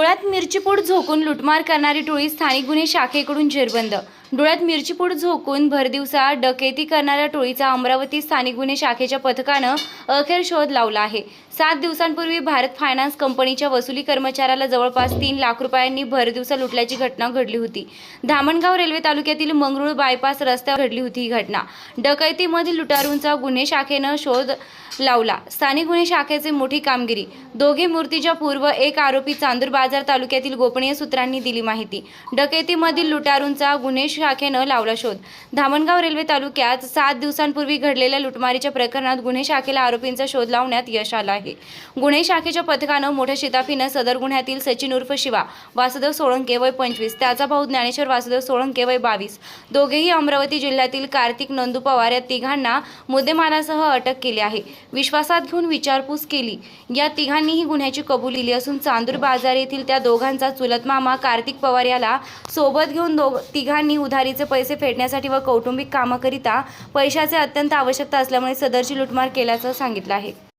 डोळ्यात मिरचीपूड झोकून लुटमार करणारी टोळी स्थानिक गुन्हे शाखेकडून जेरबंद. डोळ्यात मिरचीपूड झोकून भरदिवसा डकेती करणाऱ्या टोळीचा अमरावती स्थानिक गुन्हे शाखेच्या पथकानं अखेर शोध लावला आहे. सात दिवसांपूर्वी भारत फायनान्स कंपनीच्या वसुली कर्मचाऱ्याला जवळपास तीन लाख रुपयांनी भरदिवसा लुटल्याची घटना घडली होती. धामणगाव रेल्वे तालुक्यातील मंगरुळ बायपास रस्त्यावर घडली होती ही घटना. डकैतीमधील लुटारूंचा गुन्हे शाखेनं शोध लावला. स्थानिक गुन्हे शाखेचे मोठी कामगिरी. दोघे मूर्तीच्या पूर्व एक आरोपी चांदूर बाजार तालुक्यातील गोपनीय सूत्रांनी दिली माहिती. डकेतीमधील लुटारूंचा गुन्हे शाखेनं लावला शोध. धामणगाव रेल्वे तालुक्यात सात दिवसांपूर्वी घडलेल्या लुटमारीच्या प्रकरणात गुन्हे शाखेला आरोपींचा शोध लावण्यात यश आलं आहे. गुन्हे शाखेच्या पथकानं मोठ्या शिताफीनं सदर गुन्ह्यातील सचिन उर्फ शिवा वासुदेव सोळंके वय पंचवीस त्याचा भाऊ ज्ञानेश्वर वासुदेव सोळंके वय बावीस दोघेही अमरावती जिल्ह्यातील कार्तिक नंदू पवार या तिघांना मुद्देमालासह अटक केली आहे. विश्वासात घेऊन विचारपूस केली. या तिघांनीही गुन्ह्याची कबुली असून चांदूर बाजार येथील त्या दोघांचा चुलत मामा कार्तिक पवार याला सोबत घेऊन दोघ तिघांनी उधारीचे पैसे फेडण्यासाठी व कौटुंबिक कामाकरिता पैशाचे अत्यंत आवश्यकता असल्यामुळे सदरची लुटमार केल्याचं सांगितलं आहे.